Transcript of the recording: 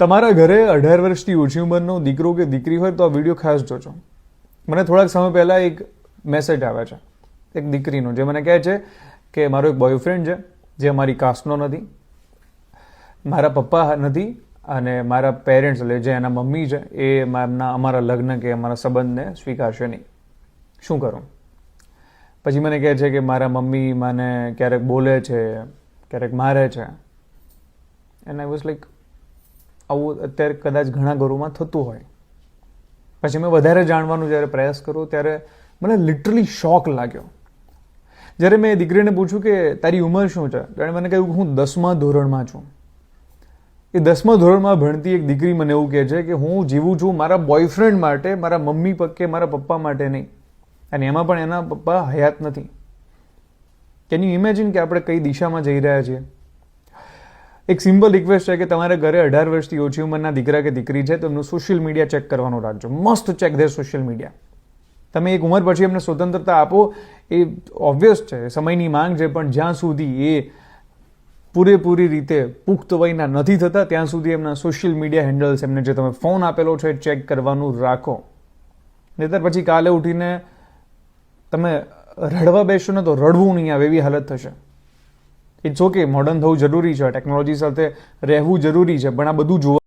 તમારા ઘરે અઢાર વર્ષથી ઓછી ઉંમરનો દીકરો કે દીકરી હોય તો આ વીડિયો ખાસ જોજો. મને થોડાક સમય પહેલાં એક મેસેજ આવે છે, એક દીકરીનો, જે મને કહે છે કે મારો એક બોયફ્રેન્ડ છે, જે અમારી કાસ્ટનો નથી, મારા પપ્પા નથી અને મારા પેરેન્ટ્સ એટલે જે એના મમ્મી છે, એ એમના, અમારા લગ્ન કે અમારા સંબંધને સ્વીકારશે નહીં. શું કરું? પછી મને કહે છે કે મારા મમ્મી મને ક્યારેક બોલે છે, ક્યારેક મારે છે. એન્ડ આઈ વોઝ લાઈક આવું અત્યારે કદાચ ઘણા ઘરોમાં થતું હોય. પછી મેં વધારે જાણવાનું જ્યારે પ્રયાસ કર્યો ત્યારે મને લિટરલી શોક લાગ્યો. જ્યારે મેં દીકરીને પૂછ્યું કે, તારી ઉંમર શું છે? ત્યારે મને કહ્યું કે, હું દસમા ધોરણમાં છું. એ દસમા ધોરણમાં ભણતી એક દીકરી મને એવું કહે છે કે, હું જીવું છું મારા બોયફ્રેન્ડ માટે, મારા મમ્મી કે મારા પપ્પા માટે નહીં. અને એમાં પણ એના પપ્પા હયાત નથી. કેન યુ ઇમેજિન કે આપણે કઈ દિશામાં જઈ રહ્યા છીએ? એક સિમ્પલ રિક્વેસ્ટ છે કે તમારે ઘરે અઢાર વર્ષથી ઓછી ઉંમરના દીકરા કે દીકરી છે તો એમનું સોશિયલ મીડિયા ચેક કરવાનું રાખજો. મસ્ત ચેક ધેર સોશિયલ મીડિયા. તમે એક ઉંમર પછી એમને સ્વતંત્રતા આપો, એ ઓબ્વિયસ છે, સમયની માંગ છે, પણ જ્યાં સુધી એ પૂરેપૂરી રીતે પુખ્ત વયના નથી થતા, ત્યાં સુધી એમના સોશિયલ મીડિયા હેન્ડલ્સ એમને જે તમે ફોન આપેલો છે, ચેક કરવાનું રાખો. નહીતર પછી કાલે ઉઠીને તમે રડવા બેસશો ને તો રડવું નહીં આવે, એવી હાલત થશે. ઇટ્સ ઓકે મોડર્ન થવું જરૂરી છે ટેકનોલોજી સાથે રહેવું જરૂરી છે, પણ આ બધું જોવા